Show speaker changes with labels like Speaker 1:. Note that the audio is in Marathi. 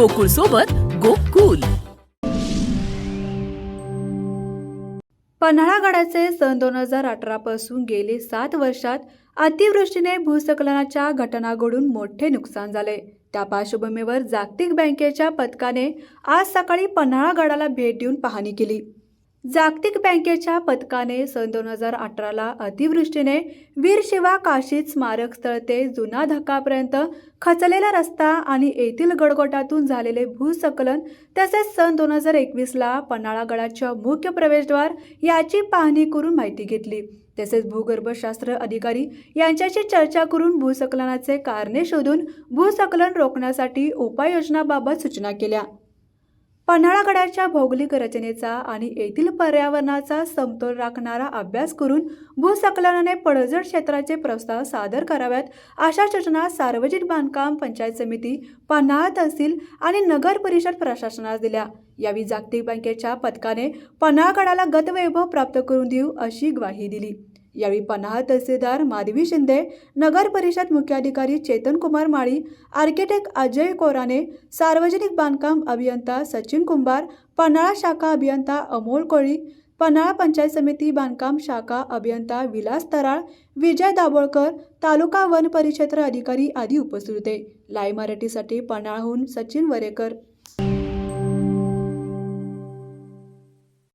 Speaker 1: गोकुळ सोबत गोकुल.
Speaker 2: पन्हाळागडाचे सन दोन हजार अठरा पासून सात वर्षात अतिवृष्टीने भूस्खलनाच्या घटना घडून मोठे नुकसान झाले. त्या पार्श्वभूमीवर जागतिक बँकेच्या पथकाने आज सकाळी पन्हाळागडाला भेट देऊन पाहणी केली. जागतिक बँकेच्या पथकाने सन दोन हजार अठराला अतिवृष्टीने वीरशिवा काशीत स्मारक स्थळ ते जुना धक्कापर्यंत खचलेला रस्ता आणि येथील गडगोटातून झालेले भूसकलन तसेच सन दोन हजार एकवीसला पन्हाळागडाच्या मुख्य प्रवेशद्वार याची पाहणी करून माहिती घेतली. तसेच भूगर्भशास्त्र अधिकारी यांच्याशी चर्चा करून भूसकलनाचे कारणे शोधून भूसकलन रोखण्यासाठी उपाययोजनाबाबत सूचना केल्या. पन्हाळागडाच्या भौगोलिक रचनेचा आणि येथील पर्यावरणाचा समतोल राखणारा अभ्यास करून भूस्खलनाने पडझड क्षेत्राचे प्रस्ताव सादर कराव्यात अशा सूचना सार्वजनिक बांधकाम पंचायत समिती पन्हाळा तहसील आणि नगर परिषद प्रशासनास दिल्या. यावेळी जागतिक बँकेच्या पथकाने पन्हाळगडाला गतवैभव प्राप्त करून देऊ अशी ग्वाही दिली. यावेळी पन्हाळ तहसीलदार माधवी शिंदे नगर परिषद मुख्याधिकारी चेतन कुमार माळी आर्किटेक्ट अजय कोराने सार्वजनिक बांधकाम अभियंता सचिन कुंभार पन्हाळा शाखा अभियंता अमोल कोळी पन्हाळा पंचायत समिती बांधकाम शाखा अभियंता विलास तराळ विजय दाभोळकर तालुका वन परिक्षेत्र अधिकारी आदी उपस्थित होते. लाईव्ह मराठीसाठी पन्हाळाहून सचिन वरेकर.